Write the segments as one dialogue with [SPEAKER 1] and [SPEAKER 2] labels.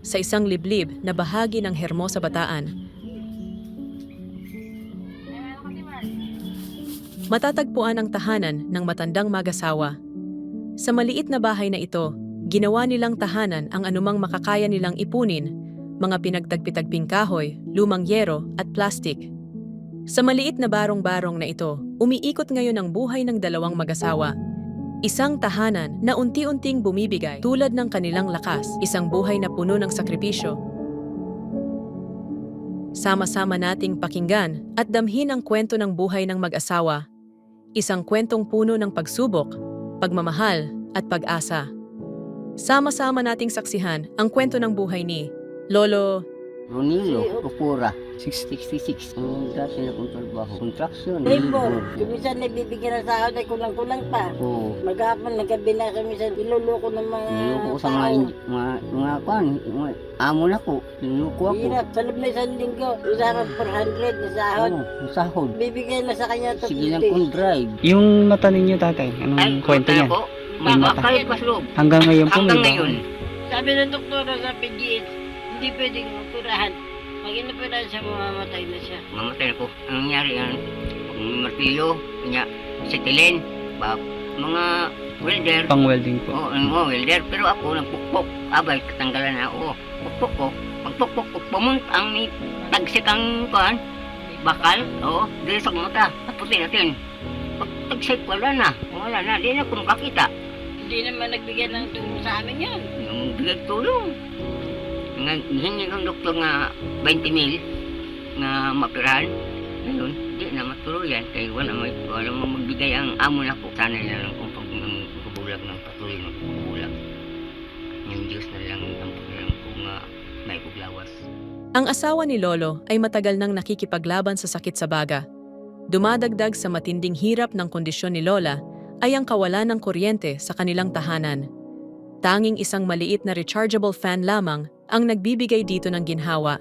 [SPEAKER 1] sa isang liblib na bahagi ng Hermosa Bataan. Matatagpuan ang tahanan ng matandang mag-asawa. Sa maliit na bahay na ito, ginawa nilang tahanan ang anumang makakaya nilang ipunin, mga pinagtagpitagping kahoy, lumang yero at plastik. Sa maliit na barong-barong na ito, umiikot ngayon ang buhay ng dalawang mag-asawa. Isang tahanan na unti-unting bumibigay tulad ng kanilang lakas, isang buhay na puno ng sakripisyo. Sama-sama nating pakinggan at damhin ang kwento ng buhay ng mag-asawa. Isang kwentong puno ng pagsubok, pagmamahal at pag-asa. Sama-sama nating saksihan ang kwento ng buhay ni Lolo
[SPEAKER 2] Ronillo, Kupura, 66. Ang dati na kong trabaho, construction.
[SPEAKER 3] Rainbow, kumisan nabibigyan ng sahod ay kulang-kulang pa.
[SPEAKER 2] Oo.
[SPEAKER 3] Maghapon, nagkabila kami sa iluloko ng mga
[SPEAKER 2] Niloko ko sa mga,
[SPEAKER 3] tao.
[SPEAKER 2] mga, mga kwan, mga amo na ko. Niloko ako.
[SPEAKER 3] Hirap, sa loob na isang linggo, usapan 400 na sahod.
[SPEAKER 2] Oo, ang sahod.
[SPEAKER 3] Bibigyan na sa kanya to
[SPEAKER 2] Sige lang kong drive.
[SPEAKER 4] Yung mata ninyo, tatay, anong kwento niya? May mata.
[SPEAKER 2] kahit pa loob.
[SPEAKER 4] Hanggang ngayon po,
[SPEAKER 2] Hanggang ngayon.
[SPEAKER 3] Sabi ng doktora sa PGH, hindi pwedeng operahan. Pag inoperahan siya, mamamatay na siya.
[SPEAKER 2] Mamatay ko. Ang nangyari yan, kung martilyo, kanya, setilin, ba, mga welder.
[SPEAKER 4] pang welding po.
[SPEAKER 2] Oo, ano mo, welder. Pero ako, nagpukpok. Abay, katanggalan na ako. Pukpok ko. Pagpukpok ko, pumunta ang may tagsik ang kuhan. Bakal, oo, dito sa mata. Taputin natin. Pag tagsik, wala na. Wala na, di na ako makakita.
[SPEAKER 3] Hindi naman nagbigyan ng tulong sa amin yan.
[SPEAKER 2] Yung bigay tulong. Hingi ng doktor nga 20 mil nga mapirahan. Ngayon, di na matuluyan. Kaya wala, may, wala mo magbigay ang amo na ko. Sana na lang kung pag kubulag ng patuloy ng kubulag. Yung Diyos na lang ang pagkalang ko nga may puglawas.
[SPEAKER 1] Ang asawa ni Lolo ay matagal nang nakikipaglaban sa sakit sa baga. Dumadagdag sa matinding hirap ng kondisyon ni Lola ay ang kawalan ng kuryente sa kanilang tahanan. Tanging isang maliit na rechargeable fan lamang ang nagbibigay dito ng ginhawa.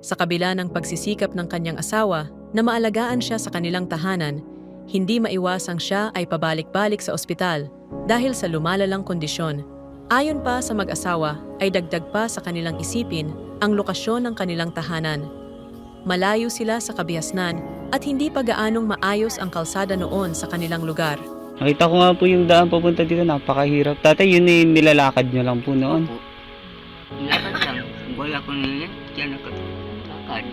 [SPEAKER 1] Sa kabila ng pagsisikap ng kanyang asawa na maalagaan siya sa kanilang tahanan, hindi maiwasang siya ay pabalik-balik sa ospital dahil sa lumalalang kondisyon. Ayon pa sa mag-asawa ay dagdag pa sa kanilang isipin ang lokasyon ng kanilang tahanan. Malayo sila sa kabihasnan at hindi pa gaanong maayos ang kalsada noon sa kanilang lugar.
[SPEAKER 4] Nakita ko nga po yung daan papunta dito, napakahirap. Tatay, yun na yung nilalakad nyo lang po noon.
[SPEAKER 2] Opo. Boy ako niya, siya nakalakad.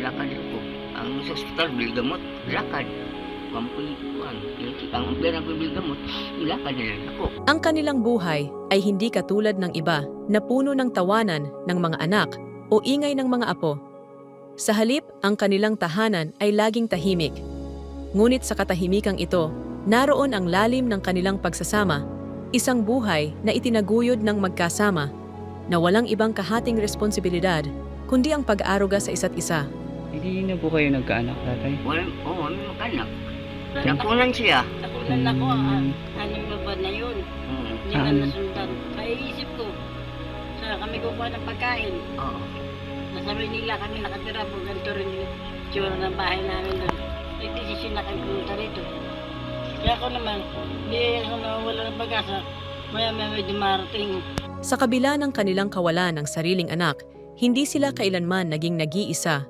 [SPEAKER 2] Lakad ako. Ang sa ospital, bilgamot, lakad. Kampoy, kuhan. Ang pera ko bilgamot, lakad na.
[SPEAKER 1] Ang kanilang buhay ay hindi katulad ng iba na puno ng tawanan ng mga anak o ingay ng mga apo. Sa halip, ang kanilang tahanan ay laging tahimik. Ngunit sa katahimikang ito, naroon ang lalim ng kanilang pagsasama, isang buhay na itinaguyod ng magkasama, na walang ibang kahating responsibilidad, kundi ang pag-aaruga sa isa't isa.
[SPEAKER 4] Hindi na po kayo nagkaanak, tatay.
[SPEAKER 2] Wala, oo, oh, may makanak. Napunan siya.
[SPEAKER 3] Nakulan ako, ah, anong na ba na yun?
[SPEAKER 2] Oo.
[SPEAKER 3] Hindi na
[SPEAKER 4] Ah.
[SPEAKER 3] nasundan. Naiisip ko, sa kami kukuha ng pagkain.
[SPEAKER 2] Oo.
[SPEAKER 3] Nasa Manila kami nakatira po, ganito rin yung tsura ng bahay namin doon. Nagdesisyon na kami pumunta rito. Kaya ako naman, hindi ako nawawala ng pag-asa. Maya maya may dumarating.
[SPEAKER 1] Sa kabila ng kanilang kawalan ng sariling anak, hindi sila kailanman naging nag-iisa.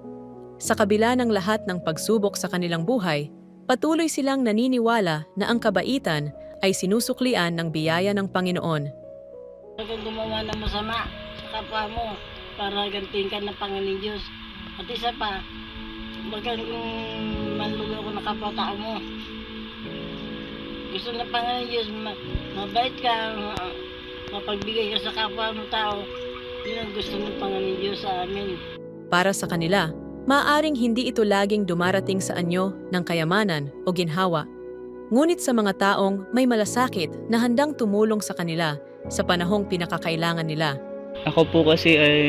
[SPEAKER 1] Sa kabila ng lahat ng pagsubok sa kanilang buhay, patuloy silang naniniwala na ang kabaitan ay sinusuklian ng biyaya ng Panginoon.
[SPEAKER 3] Huwag gumawa ng masama sa kapwa mo para gantiin ka ng Panginoon Diyos. At isa pa, huwag kang mm, manluloko ng kapwa-tao mo. Gusto ng Panginoon Diyos, ma- mabait ka, mapagbigay ka sa kapwa mo tao. Yun ang gusto ng Panginoon Diyos sa amin.
[SPEAKER 1] Para sa kanila, maaaring hindi ito laging dumarating sa anyo ng kayamanan o ginhawa. Ngunit sa mga taong may malasakit na handang tumulong sa kanila sa panahong pinakakailangan nila.
[SPEAKER 4] Ako po kasi ay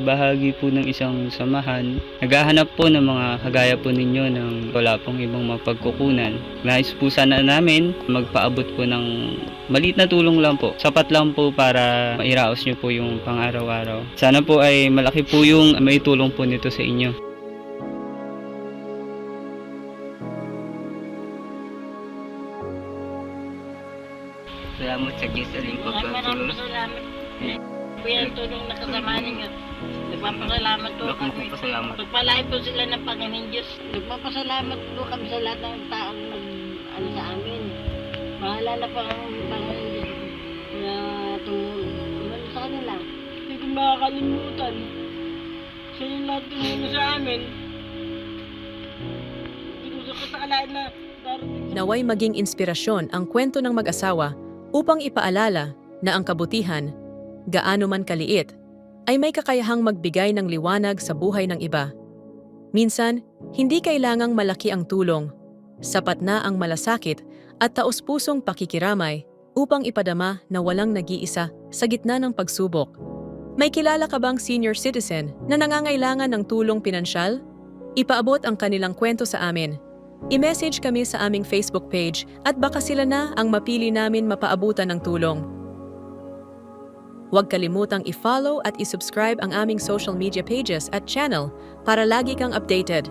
[SPEAKER 4] bahagi po ng isang samahan. Naghahanap po ng mga kagaya po ninyo ng wala pong ibang mapagkukunan. Nais po sana namin magpaabot po ng maliit na tulong lang po. Sapat lang po para mairaos nyo po yung pang-araw-araw. Sana po ay malaki po yung may tulong po nito sa inyo.
[SPEAKER 2] Salamat sa Diyos sa rin
[SPEAKER 3] Maraming maraming salamat. yan tulong na kasama ninyo. Nagpapasalamat po kami.
[SPEAKER 2] magpapasalamat.
[SPEAKER 3] Pagpalain po sila ng Panginoon Diyos. Nagpapasalamat po kami sa lahat ng taong nag, ano sa amin. Mahala na pa ang Panginoon Diyos na tumulong sa kanila. Hindi ko makakalimutan. Siya yung lahat tumulong sa amin. Hindi ko sa katakalaan na darating
[SPEAKER 1] Naway maging inspirasyon ang kwento ng mag-asawa upang ipaalala na ang kabutihan, gaano man kaliit, ay may kakayahang magbigay ng liwanag sa buhay ng iba. Minsan, hindi kailangang malaki ang tulong. Sapat na ang malasakit at taus-pusong pakikiramay upang ipadama na walang nag-iisa sa gitna ng pagsubok. May kilala ka bang senior citizen na nangangailangan ng tulong pinansyal? Ipaabot ang kanilang kwento sa amin I-message kami sa aming Facebook page at baka sila na ang mapili namin mapaabutan ng tulong. Huwag kalimutang i-follow at i-subscribe ang aming social media pages at channel para lagi kang updated.